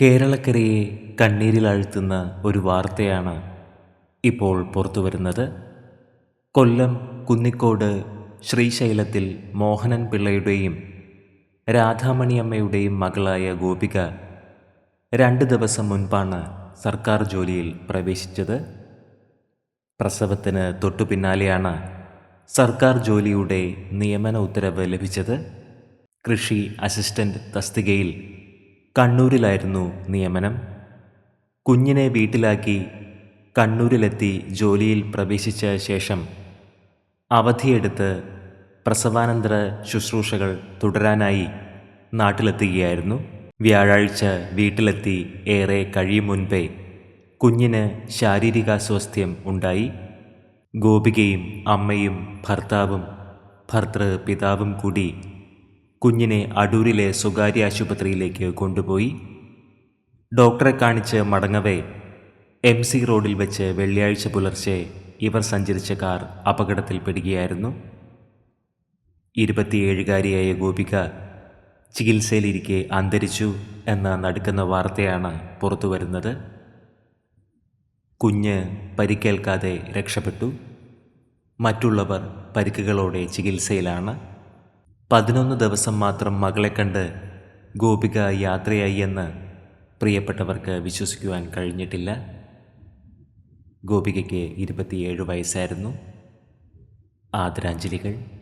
കേരളക്കരയെ കണ്ണീരിലാഴ്ത്തുന്ന ഒരു വാർത്തയാണ് ഇപ്പോൾ പുറത്തുവരുന്നത് കൊല്ലം കുന്നിക്കോട് ശ്രീശൈലത്തിൽ മോഹനൻ പിള്ളയുടെയും രാധാമണിയമ്മയുടെയും മകളായ ഗോപിക രണ്ട് ദിവസം മുൻപാണ് സർക്കാർ ജോലിയിൽ പ്രവേശിച്ചത്. പ്രസവത്തിന് തൊട്ടു പിന്നാലെയാണ് സർക്കാർ ജോലിയുടെ നിയമന ഉത്തരവ് ലഭിച്ചത്. കൃഷി അസിസ്റ്റന്റ് തസ്തികയിൽ കണ്ണൂരിലായിരുന്നു നിയമനം. കുഞ്ഞിനെ വീട്ടിലാക്കി കണ്ണൂരിലെത്തി ജോലിയിൽ പ്രവേശിച്ച ശേഷം അവധിയെടുത്ത് പ്രസവാനന്തര ശുശ്രൂഷകൾ തുടരാനായി നാട്ടിലെത്തുകയായിരുന്നു. വ്യാഴാഴ്ച വീട്ടിലെത്തി ഏറെ കഴിയും മുൻപേ കുഞ്ഞിന് ശാരീരികാസ്വാസ്ഥ്യം ഉണ്ടായി. ഗോപികയും അമ്മയും ഭർത്താവും ഭർത്തൃ പിതാവും കൂടി കുഞ്ഞിനെ അടൂരിലെ സ്വകാര്യ ആശുപത്രിയിലേക്ക് കൊണ്ടുപോയി. ഡോക്ടറെ കാണിച്ച് മടങ്ങവേ എം സി റോഡിൽ വെച്ച് വെള്ളിയാഴ്ച പുലർച്ചെ ഇവർ സഞ്ചരിച്ച കാർ അപകടത്തിൽപ്പെടുകയായിരുന്നു. ഇരുപത്തിയേഴുകാരിയായ ഗോപിക ചികിത്സയിലിരിക്കെ അന്തരിച്ചു എന്ന നടുക്കുന്ന വാർത്തയാണ് പുറത്തുവരുന്നത് കുഞ്ഞ് പരിക്കേൽക്കാതെ രക്ഷപ്പെട്ടു. മറ്റുള്ളവർ പരിക്കുകളോടെ ചികിത്സയിലാണ്. പതിനൊന്ന് ദിവസം മാത്രം മകളെ കണ്ട് ഗോപിക യാത്രയായി എന്ന് പ്രിയപ്പെട്ടവർക്ക് വിശ്വസിക്കുവാൻ കഴിഞ്ഞിട്ടില്ല. ഗോപികയ്ക്ക് ഇരുപത്തിയേഴ് വയസ്സായിരുന്നു. ആദരാഞ്ജലികൾ.